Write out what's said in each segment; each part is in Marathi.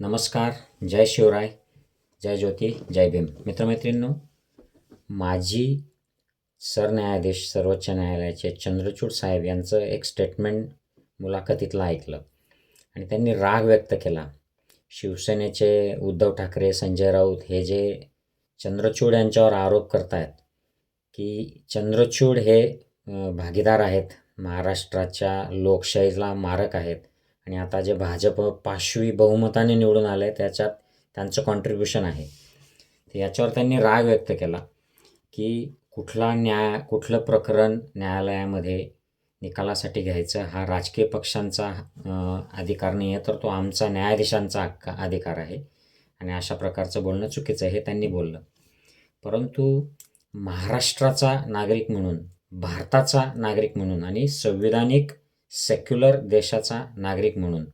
नमस्कार जय शिवराय जय ज्योती जय भीम. मित्रमैत्रिणींनो माजी सरन्यायाधीश सर्वोच्च न्यायालयाचे चंद्रचूड साहेब यांचं एक स्टेटमेंट मुलाखतीतलं ऐकलं. आणि त्यांनी राग व्यक्त केला. शिवसेनेचे उद्धव ठाकरे संजय राऊत हे जे चंद्रचूड यांच्यावर आरोप करतायत की चंद्रचूड हे भागीदार आहेत महाराष्ट्राच्या लोकशाहीला मारक आहेत आणि आता जे भाजप पाशवी बहुमताने निवडून आलं आहे त्याच्यात त्यांचं कॉन्ट्रीब्युशन आहे. तर याच्यावर त्यांनी राग व्यक्त केला की कुठला न्याय कुठलं प्रकरण न्यायालयामध्ये निकालासाठी घ्यायचं? हा राजकीय पक्षांचा अधिकार नाही आहे तर तो आमचा न्यायाधीशांचा हक्क अधिकार आहे. आणि अशा प्रकारचं बोलणं चुकीचं आहे हे त्यांनी बोललं. परंतु महाराष्ट्राचा नागरिक म्हणून भारताचा नागरिक म्हणून आणि संविधानिक सेक्युलर देशाचा नागरिक म्हणून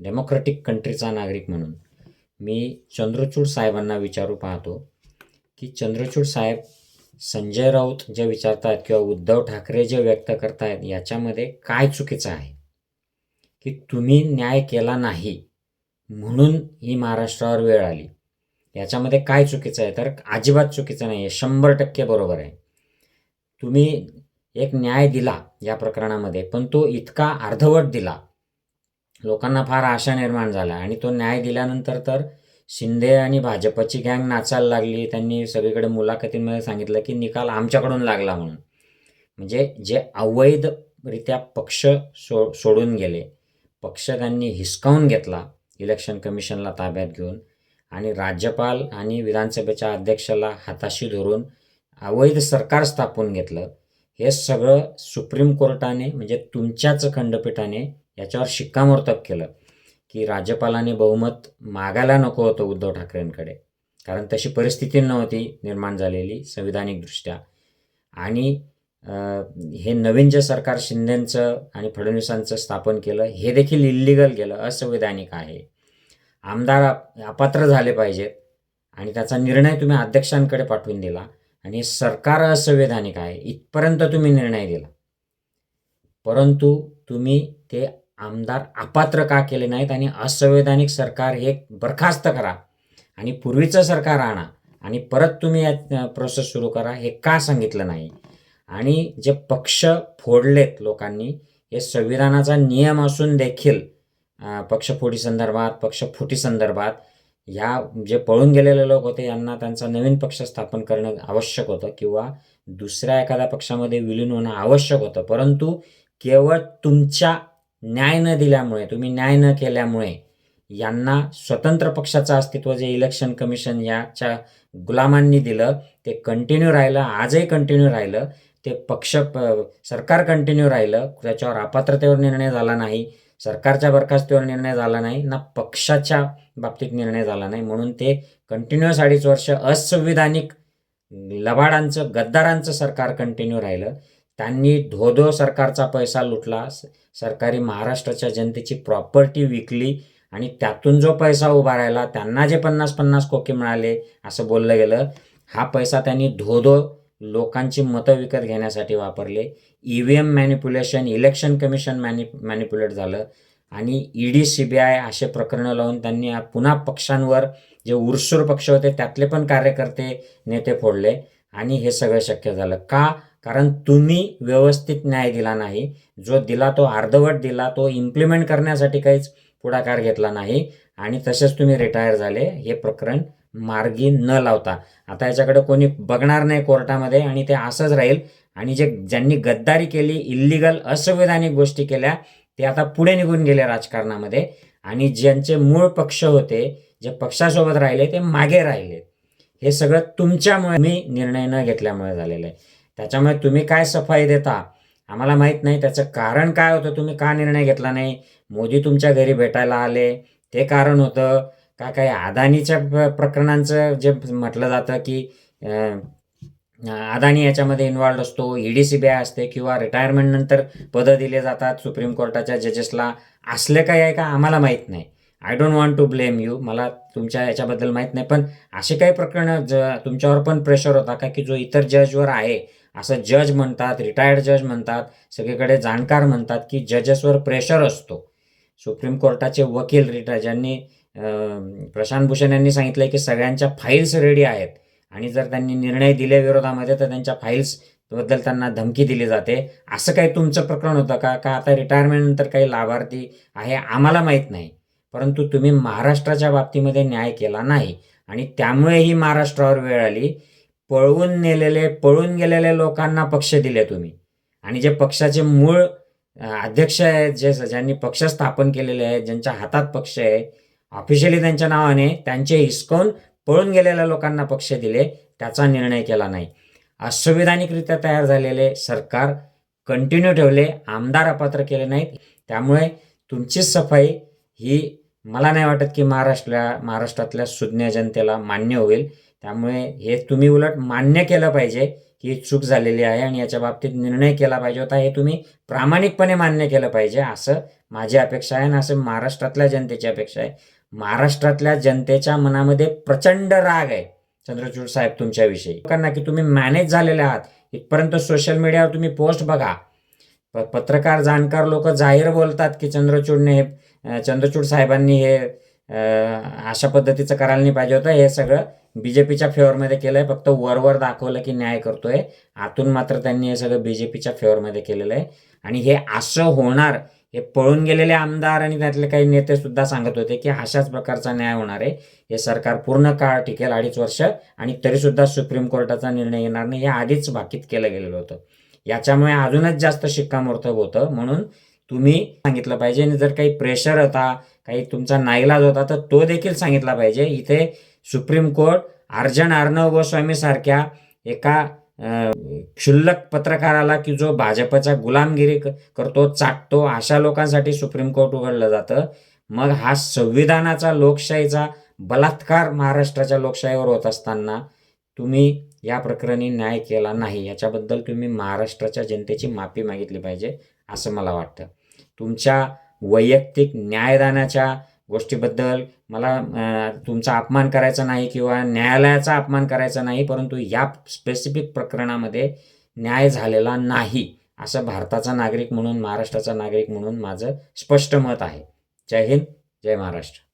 डेमोक्रॅटिक कंट्रीचा नागरिक म्हणून मी चंद्रचूड साहेबांना विचारू पाहतो की चंद्रचूड साहेब संजय राऊत जे विचारतात किंवा उद्धव ठाकरे जे व्यक्त करतायत याच्यामध्ये काय चुकीचं आहे? की तुम्ही न्याय केला नाही म्हणून ही महाराष्ट्रावर वेळ आली. याच्यामध्ये काय चुकीचं आहे? तर अजिबात चुकीचं नाही आहे शंभर टक्के बरोबर आहे. तुम्ही एक न्याय दिला या प्रकरणामध्ये पण तो इतका अर्धवट दिला. लोकांना फार आशा निर्माण झाल्या आणि तो न्याय दिल्यानंतर तर शिंदे आणि भाजपची गँग नाचायला लागली. त्यांनी सगळीकडे मुलाखतींमध्ये सांगितलं की निकाल आमच्याकडून लागला म्हणून. म्हणजे जे अवैधरित्या पक्ष सो सोडून गेले पक्ष त्यांनी हिसकावून घेतला इलेक्शन कमिशनला ताब्यात घेऊन आणि राज्यपाल आणि विधानसभेच्या अध्यक्षाला हाताशी धरून अवैध सरकार स्थापून घेतलं. हे सगळं सुप्रीम कोर्टाने म्हणजे तुमच्याच खंडपीठाने याच्यावर शिक्कामोर्तब केलं की राज्यपालाने बहुमत मागायला नको होतं उद्धव ठाकरेंकडे. कारण तशी परिस्थिती नव्हती निर्माण झालेली संविधानिकदृष्ट्या. आणि हे नवीन जे सरकार शिंदेंचं आणि फडणवीसांचं स्थापन केलं हे देखील इल्लिगल केलं असंविधानिक आहे. आमदार अपात्र झाले पाहिजेत. आणि त्याचा निर्णय तुम्ही अध्यक्षांकडे पाठवून दिला. आणि सरकार असंवैधानिक आहे इथपर्यंत तुम्ही निर्णय दिला. परंतु तुम्ही ते आमदार अपात्र का केले नाहीत आणि असंवैधानिक सरकार हे बरखास्त करा आणि पूर्वीचं सरकार आणा आणि परत तुम्ही या प्रोसेस सुरू करा हे का सांगितलं नाही? आणि जे पक्ष फोडलेत लोकांनी हे संविधानाचा नियम असून देखील पक्षफोडी संदर्भात पक्षफुटी संदर्भात ह्या जे पळून गेलेले लोक होते यांना त्यांचा नवीन पक्ष स्थापन करणं आवश्यक होतं किंवा दुसऱ्या एखाद्या पक्षामध्ये विलीन होणं आवश्यक होतं. परंतु केवळ तुमच्या न्याय न दिल्यामुळे तुम्ही न्याय न केल्यामुळे यांना स्वतंत्र पक्षाचं अस्तित्व जे इलेक्शन कमिशन याच्या गुलामांनी दिलं ते कंटिन्यू राहिलं आजही कंटिन्यू राहिलं ते पक्ष प- सरकार कंटिन्यू राहिलं त्याच्यावर अपात्रतेवर निर्णय झाला नाही सरकारच्या बरखास्तीवर निर्णय झाला नाही ना पक्षाच्या बाबतीत निर्णय झाला नाही. म्हणून ते कंटिन्युअस अडीच वर्ष असंविधानिक लबाडांचं गद्दारांचं सरकार कंटिन्यू राहिलं. त्यांनी धोधो सरकारचा पैसा लुटला. सरकारी महाराष्ट्राच्या जनतेची प्रॉपर्टी विकली आणि त्यातून जो पैसा उभा राहिला त्यांना जे पन्नास पन्नास कोके मिळाले असं बोललं गेलं. हा पैसा त्यांनी धोधो लोकांची मतं विकत घेण्यासाठी वापरले. E V M manipulation election commission mani manipulate झालं. आणि ईडी सी बी आय असे प्रकरणं लावून त्यांनी पुन्हा पक्षांवर जे उरसूर पक्ष होते त्यातले पण कार्यकर्ते नेते फोडले. आणि हे सगळं शक्य झालं. का? कारण तुम्ही व्यवस्थित न्याय दिला नाही. जो दिला तो अर्धवट दिला तो इम्प्लिमेंट करण्यासाठी काहीच पुढाकार घेतला नाही. आणि तसेच तुम्ही रिटायर झाले. हे प्रकरण मार्गी न लावता. आता याच्याकडे कोणी बघणार नाही कोर्टामध्ये आणि ते असंच राहील. आणि जे ज्यांनी गद्दारी केली इल्लिगल असंवैधानिक गोष्टी केल्या ते आता पुढे निघून गेले राजकारणामध्ये. आणि ज्यांचे मूळ पक्ष होते जे पक्षासोबत राहिले ते मागे राहिले. हे सगळं तुमच्यामुळे मी निर्णय न घेतल्यामुळे झालेलं आहे. त्याच्यामुळे तुम्ही काय सफाई देता? आम्हाला माहीत नाही. त्याचं कारण काय होतं? तुम्ही का निर्णय घेतला नाही? मोदी तुमच्या घरी भेटायला आले. ते कारण होतं. का काही अदानीच्या प्रकरणांचं जे म्हटलं जातं की अदानी याच्यामध्ये इन्वॉल्ड असतो ईडी सी बी आय असते किंवा रिटायरमेंट नंतर पदं दिले जातात सुप्रीम कोर्टाच्या जजेसला असलं काही आहे का? आम्हाला माहीत नाही. I don't want to blame you मला तुमच्या याच्याबद्दल माहीत नाही. पण असे काही प्रकरणं ज तुमच्यावर पण प्रेशर होता का? की जो इतर जजवर आहे असं जज म्हणतात रिटायर्ड जज म्हणतात सगळीकडे जाणकार म्हणतात की जजेसवर प्रेशर असतो. सुप्रीम कोर्टाचे वकील रिटा ज्यांनी प्रशांत भूषण यांनी सांगितलं की सगळ्यांच्या फाईल्स रेडी आहेत. आणि जर त्यांनी निर्णय दिले विरोधामध्ये तर त्यांच्या फाईल्सबद्दल त्यांना धमकी दिली जाते. असं काही तुमचं प्रकरण होतं का? का आता रिटायरमेंटनंतर काही लाभार्थी आहे आम्हाला माहीत नाही. परंतु तुम्ही महाराष्ट्राच्या बाबतीमध्ये न्याय केला नाही. आणि त्यामुळे ही महाराष्ट्रावर वेळ आली. पळवून नेलेले पळून गेलेल्या लोकांना पक्ष दिले तुम्ही. आणि जे पक्षाचे मूळ अध्यक्ष आहेत जे ज्यांनी पक्ष स्थापन केलेले आहेत ज्यांच्या हातात पक्ष आहे ऑफिशियली त्यांच्या नावाने त्यांचे हिसकावून पळून गेलेल्या लोकांना पक्ष दिले त्याचा निर्णय केला नाही. असंविधानिकरित्या तयार झालेले सरकार कंटिन्यू ठेवले आमदार अपात्र केले नाहीत. त्यामुळे तुमची सफाई ही मला नाही वाटत की महाराष्ट्रा महाराष्ट्रातल्या सुज्ञ जनतेला मान्य होईल. त्यामुळे हे तुम्ही उलट मान्य केलं पाहिजे ही चूक झालेली आहे आणि याच्या बाबतीत निर्णय केला पाहिजे होता हे तुम्ही प्रामाणिकपणे मान्य केलं पाहिजे असं माझी अपेक्षा आहे आणि असं महाराष्ट्रातल्या जनतेची अपेक्षा आहे. महाराष्ट्रातल्या जनतेच्या मनामध्ये प्रचंड राग आहे. चंद्रचूड साहेब तुमच्याविषयी. लोकांना की तुम्ही मॅनेज झालेले आहात. इथपर्यंत सोशल मीडियावर तुम्ही पोस्ट बघा. पत्रकार जाणकार लोक जाहीर बोलतात की चंद्रचूडने हे चंद्रचूड साहेबांनी हे अशा पद्धतीचं करायला नाही पाहिजे होतं. हे सगळं बी जे पीच्या फेवरमध्ये केलं आहे फक्त वरवर दाखवलं की न्याय करतोय. आतून मात्र त्यांनी हे सगळं बी जे पीच्या फेवरमध्ये केलेलं आहे. आणि हे असं होणार हे पळून गेलेले आमदार आणि त्यातले काही नेते सुद्धा सांगत होते की अशाच प्रकारचा न्याय होणार आहे. हे सरकार पूर्ण काळ टिकेल अडीच वर्ष आणि तरीसुद्धा सुप्रीम कोर्टाचा निर्णय येणार नाही हे आधीच भाकीत केलं गेलेलं होतं. याच्यामुळे अजूनच जास्त शिक्कामोर्तब होतं. म्हणून तुम्ही सांगितलं पाहिजे आणि जर काही प्रेशर होता काही तुमचा नाईलाज होता तर तो देखील सांगितला पाहिजे. इथे सुप्रीम कोर्ट अर्जन अर्णव गोस्वामी सारख्या एका क्षुल्लक पत्रकाराला की जो भाजपचा गुलामगिरी करतो चाटतो अशा लोकांसाठी सुप्रीम कोर्ट उघडलं जातं. मग हा संविधानाचा लोकशाहीचा बलात्कार महाराष्ट्राच्या लोकशाहीवर होत असताना तुम्ही या प्रकरणी न्याय केला नाही. याच्याबद्दल तुम्ही महाराष्ट्राच्या जनतेची माफी मागितली पाहिजे असं मला वाटतं. तुमच्या वैयक्तिक न्यायदानाच्या गोष्टीबद्दल मला तुमचा अपमान करायचा नाही किंवा न्यायालयाचा अपमान करायचा नाही परंतु या स्पेसिफिक प्रकरणामध्ये न्याय झालेला नाही असं भारताचा नागरिक म्हणून महाराष्ट्राचा नागरिक म्हणून माझं स्पष्ट मत आहे. जय हिंद जय महाराष्ट्र.